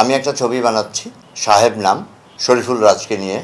আমি একটা ছবি বানাচ্ছি, সাহেব নাম, শরীফুল রাজকে নিয়ে।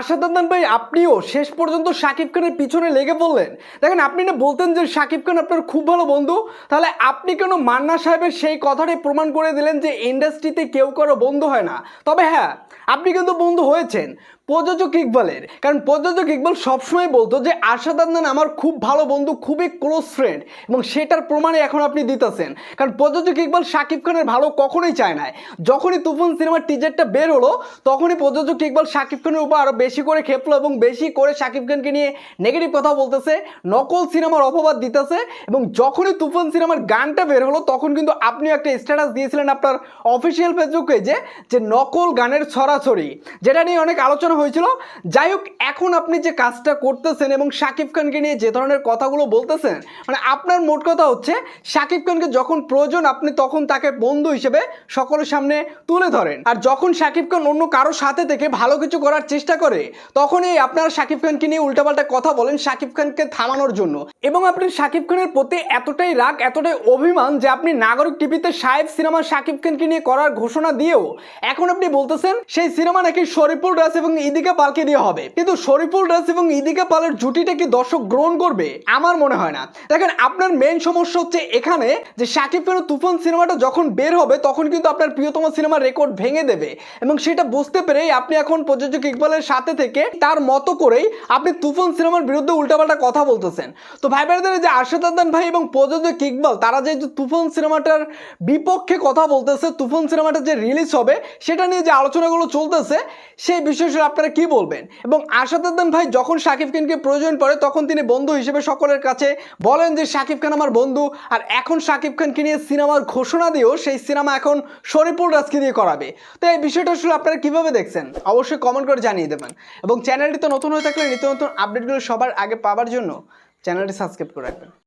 আশাদান ভাই, আপনিও শেষ পর্যন্ত শাকিব খানের পিছনে লেগে পড়লেন। দেখেন, আপনি না বলতেন যে শাকিব খান আপনার খুব ভালো বন্ধু। তাহলে আপনি কেন মান্না সাহেবের সেই কথাটাই প্রমাণ করে দিলেন যে ইন্ডাস্ট্রিতে কেউ কারও বন্ধু হয় না? তবে হ্যাঁ আপনি কিন্তু বন্ধু হয়েছেন। প্রযোজক ইকবালের। কারণ প্রযোজক ইকবাল সবসময় বলতো যে আশাদ আদনান আমার খুব ভালো বন্ধু, খুবই ক্লোজ ফ্রেন্ড এবং সেটার প্রমাণে এখন আপনি দিতেছেন। কারণ প্রযোজক ইকবাল শাকিব খানের ভালো কখনোই চায় না যখনই তুফান সিনেমার টিজারটা বের হলো, তখনই প্রযোজক ইকবাল শাকিব খানের উপর আরও বেশি করে খেপলো এবং বেশি করে শাকিব খানকে নিয়ে নেগেটিভ কথা বলতেছে, নকল সিনেমার অপবাদ দিতেছে এবং যখনই তুফান সিনেমার গানটা বের হলো, তখন কিন্তু আপনিও একটা স্ট্যাটাস দিয়েছিলেন আপনার অফিসিয়াল ফেসবুক পেজে যে নকল গানের ছড়াছড়ি, যেটা নিয়ে অনেক আলোচনা হয়েছিল। যাই হোক, এখন আপনি যে কাজটা করতেছেন এবং শাকিব খানকে নিয়ে যে ধরনের কথাগুলো বলতেছেন মানে আপনার মোট কথা হচ্ছে, শাকিব খানকে যখন প্রয়োজন, আপনি তখন তাকে বন্ধু হিসেবে সকলের সামনে তুলে ধরেন। আর যখন শাকিব খান অন্য কারোর সাথে থেকে ভালো কিছু করার চেষ্টা করে, তখনই আপনারা শাকিব খানকে নিয়ে উল্টাপাল্টা কথা বলেন শাকিব খানকে থামানোর জন্য। এবং আপনি শাকিব খানের প্রতি এতটাই রাগ, এতটাই অভিমান যে আপনি নাগরিক টিভিতে সাহেব সিনেমা শাকিব খানকে নিয়ে করার ঘোষণা দিয়েও এখন আপনি বলতেছেন, সেই সিনেমা নাকি শরীফুল রাস এবং ইদিকা পালকে দিয়ে হবে। কিন্তু শরীফুল রাস এবং ইদিকা পালের জুটিটা কি দর্শক গ্রহণ করবে? আমার মনে হয় না। দেখেন, আপনার মেন সমস্যা হচ্ছে এখানে যে শাকিব খানের তুফান সিনেমাটা যখন বের হবে, তখন কিন্তু আপনার প্রিয়তম সিনেমার রেকর্ড ভেঙে দেবে। এবং সেটা বুঝতে পেরেই আপনি এখন প্রযোজক ইকবালের সাথে থেকে তার মতো করেই আপনি তুফান সিনেমার বিরুদ্ধে উল্টাপাল্টা কথা বলতেছেন। তো ভাই ভাইদের যে আরশাদ ভাই এবং প্রযোজক ইকবাল, তারা যে তুফান সিনেমাটার বিপক্ষে কথা বলতেছে, তুফান সিনেমাটা যে রিলিজ হবে, সেটা নিয়ে যে আলোচনাগুলো চলতেছে, সেই বিষয়ে আপনারা কি বলবেন? এবং আশাদ ভাই যখন শাকিব খানকে প্রয়োজন পড়ে, তখন তিনি বন্ধু হিসেবে সকলের কাছে বলেন যে, শাকিব খান আমার বন্ধু। আর এখন শাকিব খানকে নিয়ে সিনেমার ঘোষণা দিয়েও সেই সিনেমা এখন শরীফুল রাজকে দিয়ে করাবে। তো এই বিষয়টা আসলে আপনারা কীভাবে দেখছেন? অবশ্যই কমেন্ট করে জানিয়ে দেবেন। এবং চ্যানেলটি তো নতুন হয়ে থাকলে নিত্য নতুন আপডেটগুলো সবার আগে পাওয়ার জন্য চ্যানেলটি সাবস্ক্রাইব করে রাখবেন।